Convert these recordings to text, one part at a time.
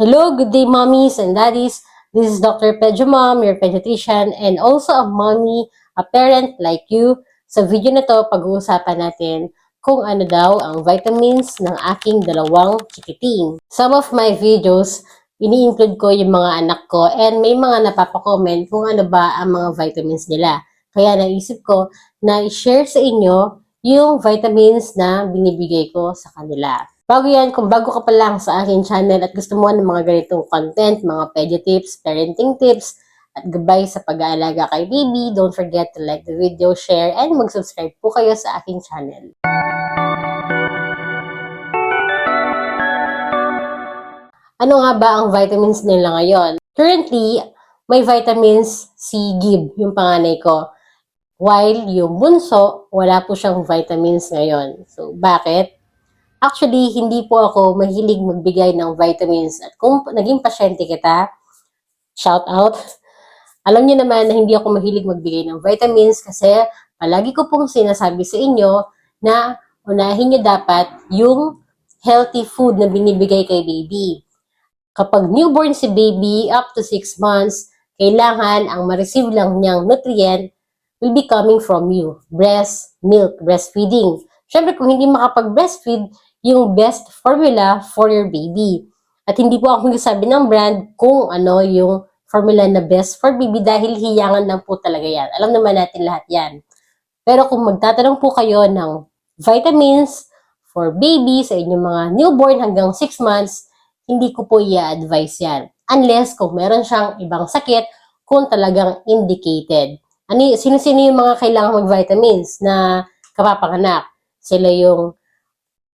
Hello, good day, mommies and daddies. This is Dr. Pedro Mom, your pediatrician, and also a mommy, a parent like you. Sa video na to, pag-uusapan natin kung ano daw ang vitamins ng aking dalawang chikiting. Some of my videos, ini-include ko yung mga anak ko and may mga napapakomment kung ano ba ang mga vitamins nila. Kaya naisip ko na i-share sa inyo yung vitamins na binibigay ko sa kanila. Bago yan, kung bago ka pa lang sa aking channel at gusto mo ng mga ganitong content, mga pedia tips, parenting tips, at gabay sa pag-aalaga kay baby, don't forget to like the video, share, and mag-subscribe po kayo sa aking channel. Ano nga ba ang vitamins nila ngayon? Currently, may vitamins si Gib, yung panganay ko. While yung bunso, wala po siyang vitamins ngayon. So, bakit? Actually, hindi po ako mahilig magbigay ng vitamins. At kung naging pasyente kita, shout out. Alam niyo naman na hindi ako mahilig magbigay ng vitamins kasi palagi ko pong sinasabi sa inyo na unahin niyo dapat yung healthy food na binibigay kay baby. Kapag newborn si baby up to 6 months, kailangan ang ma-receive lang niyang nutrient will be coming from you. Breast, milk, breastfeeding. Siyempre, kung hindi makapag-breastfeed, yung best formula for your baby. At hindi po ako nagsasabi ng brand kung ano yung formula na best for baby dahil hiyangan lang po talaga yan. Alam naman natin lahat yan. Pero kung magtatanong po kayo ng vitamins for baby sa inyong mga newborn hanggang 6 months, hindi ko po i-advise yan. Unless kung meron siyang ibang sakit kung talagang indicated. Ano, sino-sino yung mga kailangan mag-vitamins na kapapanganak? Sila yung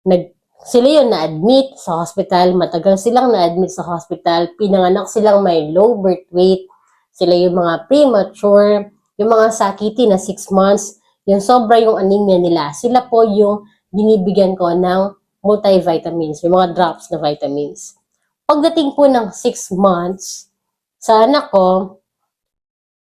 nag sila yung na-admit sa hospital, matagal silang na-admit sa hospital, pinanganak silang may low birth weight, sila yung mga premature, yung mga sakiti na 6 months, yung sobra yung anemia nila, sila po yung binibigyan ko ng multivitamins, yung mga drops na vitamins. Pagdating po ng 6 months, sa anak ko,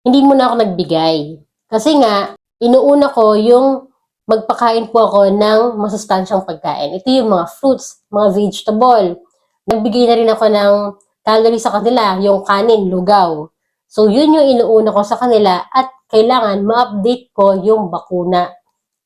hindi mo na ako nagbigay. Kasi nga, inuuna ko yung magpakain po ako ng masustansyang pagkain. Ito yung mga fruits, mga vegetable. Nagbigay na rin ako ng calories sa kanila, yung kanin, lugaw. So, yun yung inuuna ko sa kanila at kailangan ma-update ko yung bakuna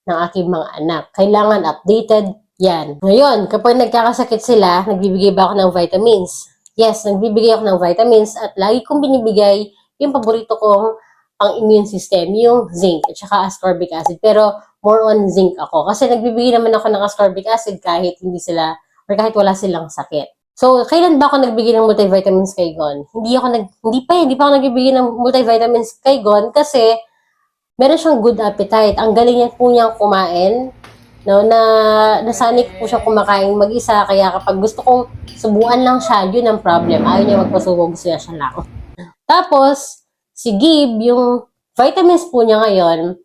ng aking mga anak. Kailangan updated yan. Ngayon, kapag nagkakasakit sila, nagbibigay ba ako ng vitamins? Yes, nagbibigay ako ng vitamins at lagi kong binibigay yung paborito kong pang immune system, yung zinc at saka ascorbic acid. Pero more on zinc ako. Kasi nagbibigay naman ako ng ascorbic acid kahit hindi sila, or kahit wala silang sakit. So, kailan ba ako nagbigay ng multivitamins kay Gon? Hindi ako nag, hindi pa, eh, hindi pa ako nagbibigay ng multivitamins kay Gon kasi meron siyang good appetite. Ang galing niya po niyang kumain. No, na nasanay po siya kumakain mag-isa kaya kapag gusto kong subuan lang siya, yun ang problem. Ayaw niya magpasubo, gusto niya siya lang. Tapos, si Gib, yung vitamins po niya ngayon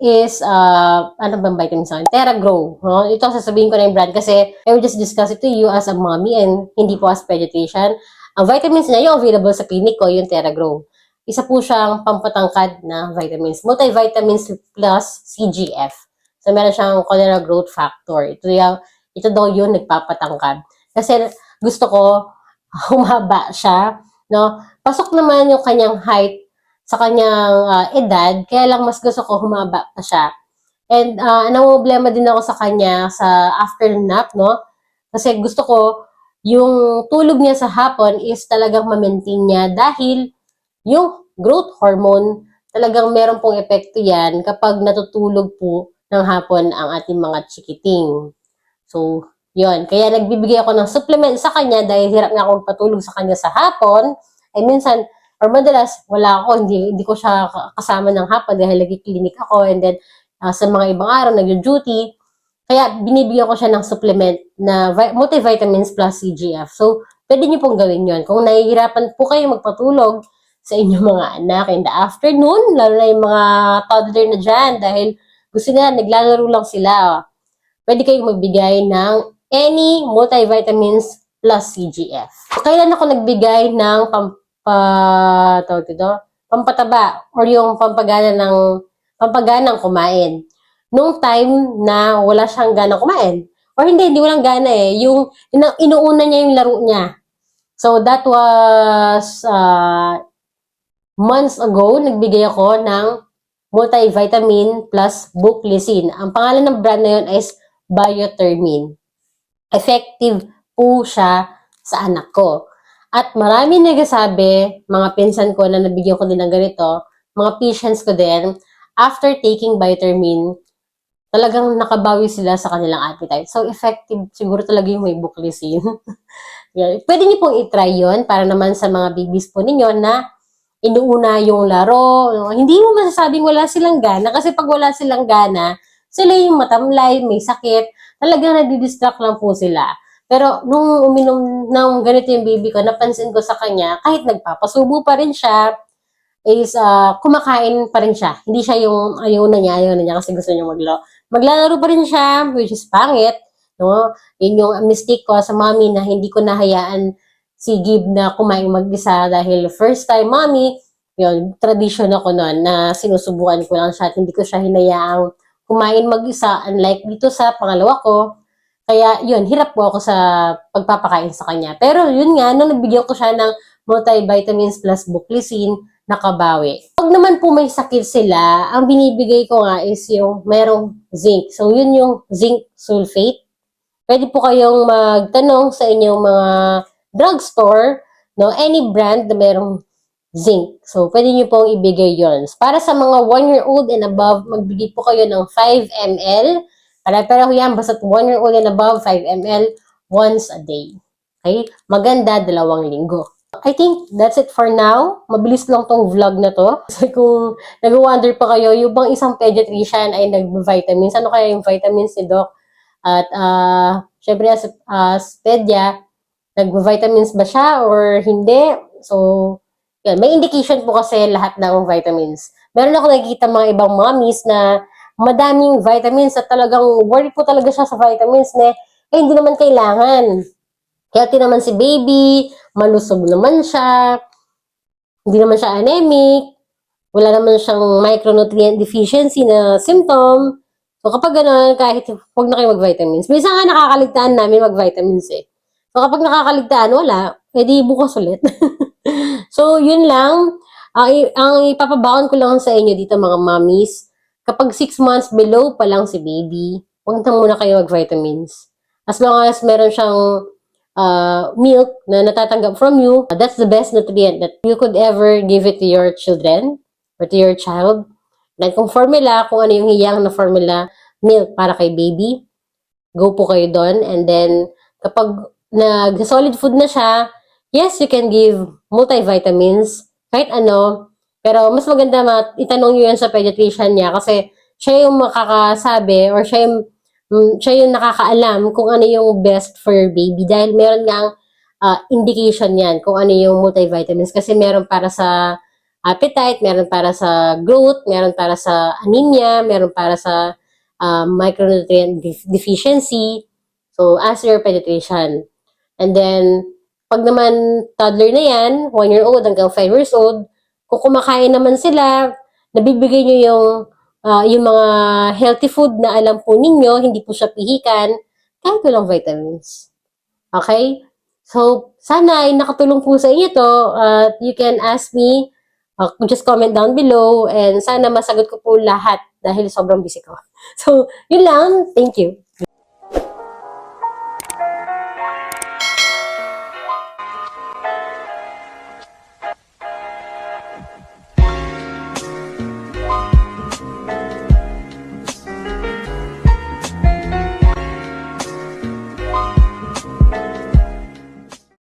is, uh, ano bang vitamins sa akin? TerraGrow. No? Ito, sasabihin ko na yung brand kasi I will just discuss it to you as a mommy and hindi po as pediatrician. Ang vitamins niya, yung available sa clinic ko, yung TerraGrow. Isa po siyang pampatangkad na vitamins. Multivitamins plus CGF. So, meron siyang cholera growth factor. Ito, yung, ito daw yun nagpapatangkad. Kasi gusto ko humaba siya. No? Pasok naman yung kanyang height sa kanyang ah, edad, kaya lang mas gusto ko humaba pa siya. And uh, problema din ako sa kanya sa afternoon nap, no? Kasi gusto ko yung tulog niya sa hapon is talagang ma-maintain niya dahil yung growth hormone talagang meron pong epekto yan kapag natutulog po ng hapon ang ating mga chikiting. So, yon Kaya nagbibigay ako ng supplement sa kanya dahil hirap nga akong patulog sa kanya sa hapon. Ay minsan, or madalas, wala ako, hindi, hindi ko siya kasama ng hapon dahil lagi clinic ako and then uh, sa mga ibang araw, nag-duty. Kaya binibigyan ko siya ng supplement na vi- multivitamins plus CGF. So, pwede niyo pong gawin yon Kung nahihirapan po kayo magpatulog sa inyong mga anak in the afternoon, lalo na yung mga toddler na dyan dahil gusto nila, naglalaro lang sila. Pwede kayong magbigay ng any multivitamins plus CGF. Kailan ako nagbigay ng pam, pa, tawag dito, pampataba or yung pampagana ng pampaganang kumain. Nung time na wala siyang ganang kumain. Or hindi, hindi walang gana eh. Yung ina- inuuna niya yung laro niya. So, that was uh, months ago, nagbigay ako ng multivitamin plus buclicin. Ang pangalan ng brand na yun is Biotermin. Effective po siya sa anak ko. At marami nagsasabi, mga pinsan ko na nabigyan ko din ng ganito, mga patients ko din, after taking Biotermin, talagang nakabawi sila sa kanilang appetite. So, effective siguro talaga yung may buclicin. Yan. Pwede niyo pong itry yon para naman sa mga babies po ninyo na inuuna yung laro. Hindi mo masasabing wala silang gana kasi pag wala silang gana, sila yung matamlay, may sakit, talagang nadidistract lang po sila. Pero nung uminom ng ganito yung baby ko, napansin ko sa kanya, kahit nagpapasubo pa rin siya, is ah, kumakain pa rin siya. Hindi siya yung ayaw na niya, ayaw na niya kasi gusto niya maglaro. Maglalaro pa rin siya, which is pangit. No? Yun yung mistake ko sa mommy na hindi ko nahayaan si Gib na kumain mag-isa dahil first time mommy, yun, tradition ako noon na sinusubukan ko lang siya at hindi ko siya hinayaang kumain mag-isa unlike dito sa pangalawa ko. Kaya yun, hirap po ako sa pagpapakain sa kanya. Pero yun nga, nung nabigyan ko siya ng multivitamins plus buclicin, nakabawi. Pag naman po may sakit sila, ang binibigay ko nga is yung merong zinc. So yun yung zinc sulfate. Pwede po kayong magtanong sa inyong mga drugstore, no, any brand na merong zinc. So, pwede nyo pong ibigay yon. Para sa mga 1-year-old and above, magbigay po kayo ng 5 ml. Para-pero yan, basta 1-year-old and above, 5 ml once a day. Okay? Maganda, dalawang linggo. I think that's it for now. Mabilis lang tong vlog na to. Kasi kung nag-wonder pa kayo, yung bang isang pediatrician ay nag-vitamins, ano kaya yung vitamins ni Doc? At, uh, syempre, as, as pedya, nag-vitamins ba siya or hindi? So, yan, may indication po kasi lahat ng vitamins. Meron ako nakikita mga ibang mommies na madaming vitamins at talagang worried po talaga siya sa vitamins na eh, hindi naman kailangan. Healthy naman si baby, malusog naman siya, hindi naman siya anemic, wala naman siyang micronutrient deficiency na symptom. So kapag gano'n, kahit huwag na kayo mag-vitamins. Minsan nga nakakaligtaan namin mag-vitamins eh. So kapag nakakaligtaan, wala, edi bukas ulit. so yun lang. Ang, ang ipapabaon ko lang sa inyo dito mga mommies, kapag 6 months below pa lang si baby, huwag na muna kayo mag-vitamins. As long as meron siyang uh, milk na natatanggap from you, that's the best nutrient that you could ever give it to your children or to your child. Like kung formula, kung ano yung hiyang na formula, milk para kay baby, go po kayo doon. And then, kapag nag-solid food na siya, yes, you can give multivitamins, kahit ano, pero mas maganda ma itanong nyo yan sa pediatrician niya kasi siya yung makakasabi or siya yung, mm, siya yung nakakaalam kung ano yung best for your baby dahil meron nga uh, indication yan kung ano yung multivitamins kasi meron para sa appetite, meron para sa growth, meron para sa anemia, meron para sa uh, micronutrient def- deficiency. So, ask your pediatrician. And then, pag naman toddler na yan, 1 year old hanggang 5 years old, kung kumakain naman sila, nabibigay nyo yung, ah, yung mga healthy food na alam po ninyo, hindi po siya pihikan, kahit walang vitamins. Okay? So, sana ay nakatulong po sa inyo to. At you can ask me, uh, just comment down below, and sana masagot ko po lahat dahil sobrang busy ko. So, yun lang. Thank you.